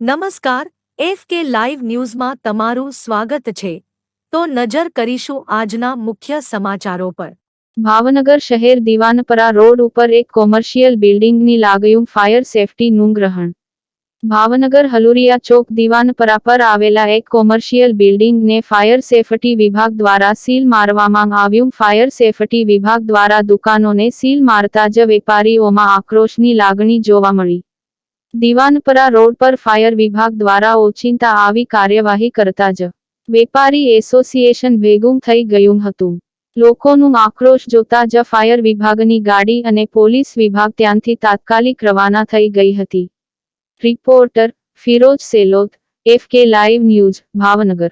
નમસ્કાર, F K live ન્યૂઝમાં તમારું સ્વાગત છે. તો નજર કરીશું આજના મુખ્ય સમાચારો પર. ભાવનગર શહેર દિવાનપરા રોડ ઉપર એક કોમર્શિયલ બિલ્ડિંગની લાગ્યું ફાયર સેફટીનું ગ્રહણ. ભાવનગર હલુરિયા ચોક દિવાનપરા પર આવેલા એક કોમર્શિયલ બિલ્ડિંગને ફાયર સેફટી વિભાગ દ્વારા સીલ મારવામાં આવ્યું. ફાયર સેફટી વિભાગ દ્વારા દુકાનોને સીલ મારતા જ વેપારીઓમાં આક્રોશની લાગણી જોવા મળી. દિવાનપરા રોડ પર ફાયર વિભાગ દ્વારા ઓચિંતા આવી કાર્યવાહી કરતા જ વેપારી એસોસિએશન ભેગું થઈ ગયું હતું. લોકોનું આક્રોશ જોતા જ ફાયર વિભાગની ગાડી અને પોલીસ વિભાગ ત્યાંથી તાત્કાલિક રવાના થઈ ગઈ હતી. Reporter Firoz Selot, F K live news, Bhavnagar.